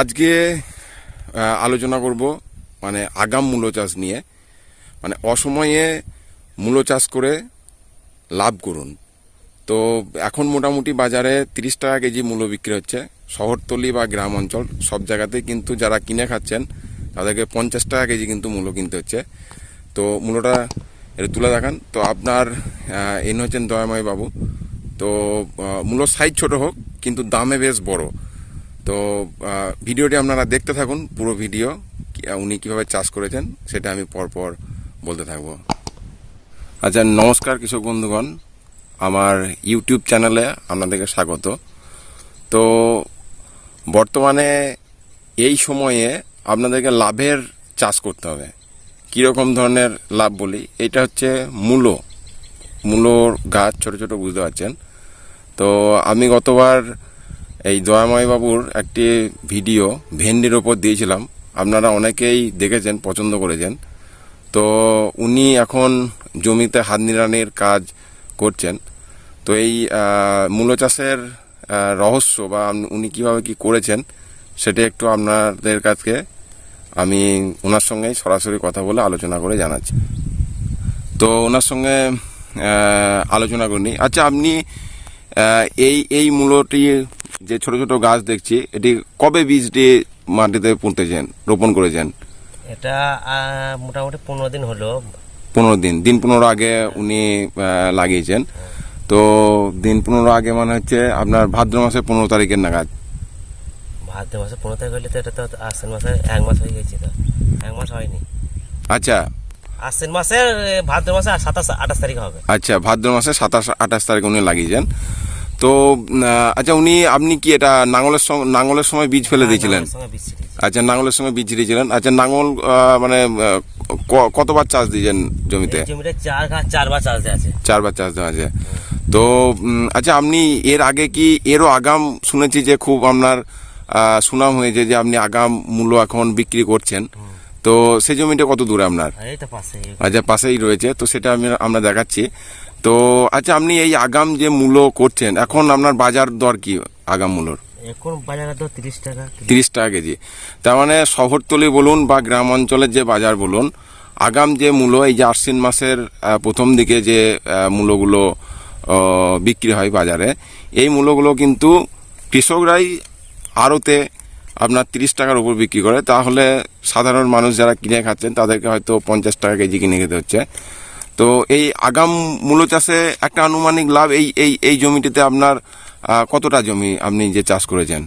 আজকে আলোচনা করব মানে আগাম মূলো চাষ নিয়ে। মানে অসময়ে মূলো চাষ করে লাভ করুন। তো এখন মোটামুটি বাজারে তিরিশ টাকা কেজি মূলো বিক্রি হচ্ছে। শহরতলি বা গ্রাম অঞ্চল, সব জায়গাতেই কিন্তু যারা কিনে খাচ্ছেন, তাদেরকে পঞ্চাশ টাকা কেজি কিন্তু মূলো কিনতে হচ্ছে। তো মূলোটা একটু তুলে দেখান। তো আপনার ইনি হচ্ছেন দয়াময় বাবু। তো মূলোর সাইজ ছোট হোক, কিন্তু দামে বেশ বড়। তো ভিডিওটি আপনারা দেখতে থাকুন, পুরো ভিডিও উনি কীভাবে চাষ করেছেন, সেটা আমি পরপর বলতে থাকব। আচ্ছা নমস্কার কৃষক বন্ধুগণ, আমার ইউটিউব চ্যানেলে আপনাদেরকে স্বাগত। তো, বর্তমানে এই সময়ে আপনাদেরকে লাভের চাষ করতে হবে। কীরকম ধরনের লাভ বলি, এটা হচ্ছে মূলো। মূলোর গাছ ছোট ছোট বুঝতে পারছেন। তো, আমি গতবার এই দয়াময় বাবুর একটি ভিডিও ভেন্ডির ওপর দিয়েছিলাম। আপনারা অনেকেই দেখেছেন, পছন্দ করেছেন। তো উনি এখন জমিতে হাত নিড়ানির কাজ করছেন। তো এই মূলো চাষের রহস্য বা উনি কীভাবে কি করেছেন, সেটা একটু আপনাদের কাছে আমি ওনার সঙ্গে সরাসরি কথা বলে আলোচনা করে জানাচ্ছি। তো ওনার সঙ্গে আলোচনা করিনি। আচ্ছা আপনি এই এই মূলটি যে ছোট ছোট গাছ দেখছি এটি কবে বীজটি মাটিতে পুঁতেছেন রোপণ করেছেন? এটা মোটামুটি পনেরো দিন হলো। পনেরো দিন। দিন পনেরো আগে উনি লাগিয়েছেন। তো দিন পনেরো আগে মানে হচ্ছে আপনার ভাদ্র মাসের পনেরো তারিখের নাগাদ। ভাদ্র মাসে পনেরো তারিখ হলে তো এটা তো আশ্বিন মাসে এক মাস হয়ে গেছে তো। এক মাস হয়নি। আচ্ছা। আশ্বিন মাসের ভাদ্র মাসে সাতাশ আঠাশ তারিখ হবে। আচ্ছা ভাদ্র মাসে সাতাশ আঠাশ তারিখ উনি লাগিয়েছেন। তো আচ্ছা উনি আপনি কি এটা নাঙলের নাঙলের সময় বীজ ফেলে দিয়েছিলেন? বীজ ছিটিয়েছি। আচ্ছা নাঙলের সঙ্গে বীজ ছিটিয়েছিলেন আচ্ছা নাঙল মানে কতবার চাষ দিয়েছেন জমিতে? চারবার চাষ দেওয়া আছে। চারবার চাষ দেওয়া আছে। তো আচ্ছা আপনি এর আগে কি এরও আগাম শুনেছি যে খুব আপনার সুনাম হয়েছে যে আপনি আগাম মূল্য এখন বিক্রি করছেন। তো সেই জমিটা কত দূরে আপনার? পাশে আচ্ছা পাশেই রয়েছে। তো সেটা আমি আমরা দেখাচ্ছি। তো আচ্ছা আপনি এই আগাম যে মূল্য করছেন এখন আপনার বাজার দর কি আগাম মূল্যর? এখন বাজারে তো তিরিশ টাকা তিরিশ টাকা কেজি। তার মানে শহরতলি বলুন বা গ্রাম অঞ্চলের যে বাজার বলুন আগাম যে মূল্য এই যে আশ্বিন মাসের প্রথম দিকে যে মূল্যগুলো বিক্রি হয় বাজারে এই মূল্যগুলো কিন্তু কৃষকরাই আড়তে আপনার তিরিশ টাকার উপর বিক্রি করে। তাহলে সাধারণ মানুষ যারা কিনে খাচ্ছেন তাদেরকে হয়তো পঞ্চাশ টাকা কেজি কিনে খেতে হচ্ছে। তো এই আগাম মূল্য চাষে একটা আনুমানিক লাভ এই এই এই জমিটিতে আপনার কতটা জমি আপনি যে চাষ করেছেন?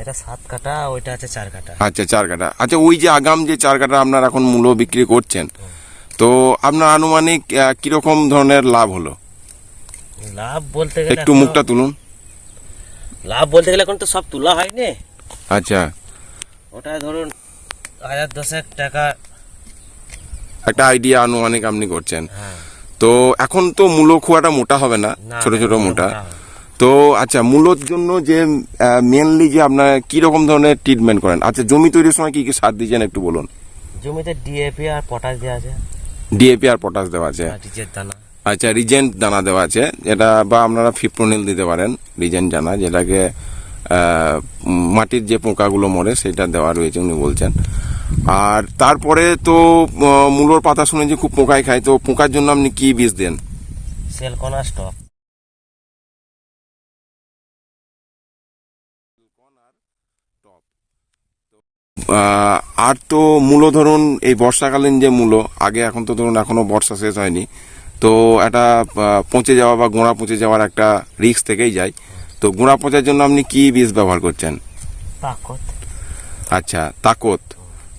এটা সাত কাটা ওইটা আছে চার কাটা আচ্ছা চার কাটা আচ্ছা ওই যে আগাম যে চার কাটা আপনার এখন মূল্য বিক্রি করছেন তো আপনার আনুমানিক কীরকম ধরনের লাভ হলো? লাভ বলতে গেলে একটু মুখটা তুলুন। লাভ বলতে গেলে এখন তো সব তোলা হয়নি। আচ্ছা। ওটা ধরুন হাজার দশেক টাকা একটা আইডিয়া আনুমানিক আপনি করছেন। হ্যাঁ। তো এখন তো খুব একটা মোটা হবে না ছোট ছোট মোটা। তো আচ্ছা মূলোর জন্য যে মেনলি যে আপনার কি রকম ধরনের ট্রিটমেন্ট করেন? আচ্ছা জমি তৈরির সময় কি কি সার দিয়েছেন একটু বলুন। জমিতে ডিএপি আর পটাশ দেওয়া আছে। ডিএপি আর পটাশ দেওয়া আছে। দানা। আচ্ছা রিজেন্ট দানা দেওয়া আছে। যেটা বা আপনারা ফিপ্রোনিল দিতে পারেন রিজেন্ট দানা যেটাকে আহ, মাটির যে পোকাগুলো মরে সেটা দেওয়া রয়েছে উনি বলছেন। আর তারপরে তো মূলোর পাতা শুনেছি খুব পোকায় খায় তো পোকার জন্য আপনি কি বীজ দেন? সেলকোনা স্টক। আর তো মূলো ধরুন এই বর্ষাকালীন যে মূলো আগে এখন তো ধরুন এখনও বর্ষা শেষ হয়নি তো একটা পচে যাওয়া বা গোড়া পচে যাওয়ার একটা রিস্ক থেকেই যায়। তো গোড়া পচার জন্য আপনি কি বীজ ব্যবহার করছেন? আচ্ছা তাকত।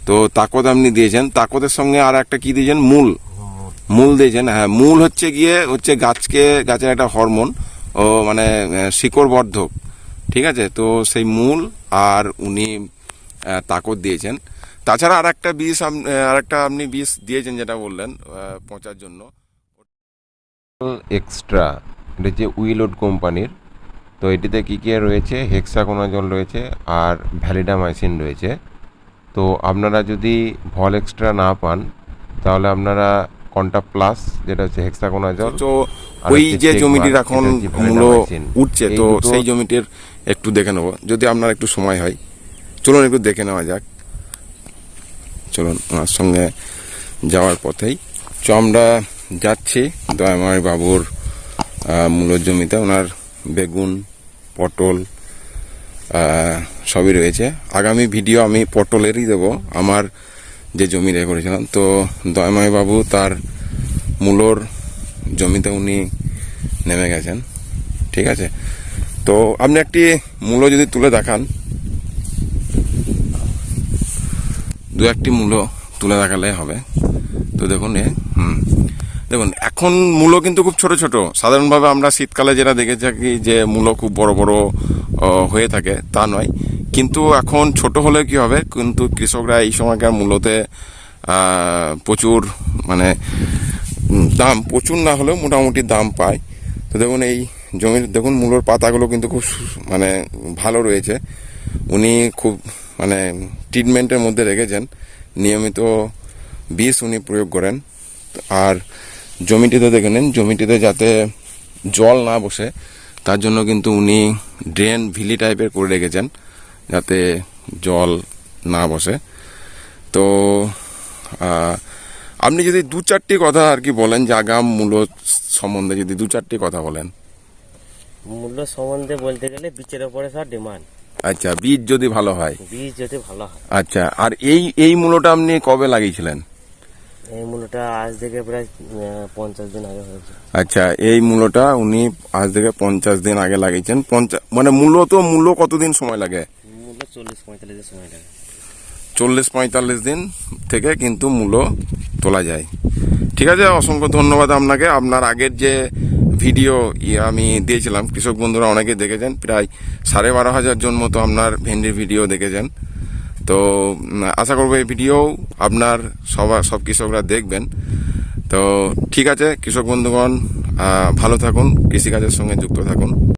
তো তাকত আপনি দিয়েছেন। তাকতের সঙ্গে আর একটা কি দিয়েছেন? মূল। মূল দিয়েছেন হ্যাঁ। মূল হচ্ছে গিয়ে, হচ্ছে গাছকে, গাছের একটা হরমোন। ও মানে শিকড় বর্ধক ঠিক আছে? তো সেই মূল আর উনি তাকত দিয়েছেন। তাছাড়া আর একটা বিষ আর একটা আপনি বিষ দিয়েছেন যেটা বললেন পচার জন্য। এক্সট্রা, এটা হচ্ছে উইলোড কোম্পানির। তো এটিতে কী কী রয়েছে? হেক্সাকোনাজল রয়েছে আর ভ্যালিডামাইসিন রয়েছে। তো আপনারা যদি ভল এক্সট্রা না পান তাহলে আপনারা কন্টা প্লাস যেটা হচ্ছে হেক্সাকোনাজল তো ওই যে জমিটির এখন মূল্য উঠছে তো সেই জমিটির একটু দেখে নেব। যদি আপনার একটু সময় হয় চলুন একটু দেখে নেওয়া যাক। চলুন ওনার সঙ্গে যাওয়ার পথেই। তো আমরা যাচ্ছি দয়াময় বাবুর মূলর জমিতে ওনার বেগুন পটল সবই রয়েছে। আগামী ভিডিও আমি পটলেরই দেব। আমার যে জমি রে করেছিলাম, তো বাবু তার মূলর জমিতে উনি নেমে গেছেন। ঠিক আছে? তো আপনি একটি মূল্য যদি তুলে দেখান। দু একটি মূল্য তুলে দেখালে হবে। তো দেখুন দেখুন, এখন মূলো কিন্তু খুব ছোট ছোট। সাধারণভাবে আমরা শীতকালে যেটা দেখে থাকি যে মূলো খুব বড় বড় হয়ে থাকে, তা নয়। কিন্তু এখন ছোট হলে কি হবে? কিন্তু কৃষকরা এই সময়কার মূলোতে প্রচুর মানে দাম, প্রচুর না হলেও মোটামুটি দাম পায়। তো দেখুন, এই জমির, দেখুন, মূলোর পাতাগুলো কিন্তু খুব মানে ভালো রয়েছে। উনি খুব মানে ট্রিটমেন্টের মধ্যে রেখেছেন। নিয়মিত বিষ উনি প্রয়োগ করেন। আর জমিটিতে দেখে নিন জমিটিতে যাতে জল না বসে তার জন্য কিন্তু উনি ড্রেন ভিলি টাইপের করে রেখেছেন যাতে জল না বসে। তো আপনি যদি দু চারটি কথা আর কি বলেন যে আগাম মূল্য সম্বন্ধে যদি দু চারটি কথা বলেন। মূল্য সম্বন্ধে বলতে গেলে বীজের উপরে সব ডিমান্ড। আচ্ছা বীজ যদি ভালো হয়। বীজ যদি ভালো হয়। আচ্ছা আর এই এই মূলটা আপনি কবে লাগিয়েছিলেন? এই মূল্যটা আজ থেকে প্রায় পঞ্চাশ দিন আগে হয়েছে। আচ্ছা এই মূল্যটা উনি আজ থেকে পঞ্চাশ দিন আগে লাগিয়েছেন। পঞ্চাশ মানে মূল্য তো মূল্য কতদিন সময় লাগে? মূল্য চল্লিশ পঁয়তাল্লিশ সময় লাগে। চল্লিশ পঁয়তাল্লিশ দিন থেকে কিন্তু মূল্য তোলা যায়। ঠিক আছে অসংখ্য ধন্যবাদ আপনাকে। আপনার আগের যে ভিডিও ইয়ে আমি দিয়েছিলাম কৃষক বন্ধুরা অনেকে দেখেছেন প্রায় সাড়ে বারো হাজার জন মতো আপনার ভেন্ডির ভিডিও দেখেছেন। তো আশা করব এই ভিডিও আপনার সবার সব কৃষকরা দেখবেন। তো, ঠিক আছে, কৃষক বন্ধুগণ ভালো থাকুন, কৃষিকাজের সঙ্গে যুক্ত থাকুন।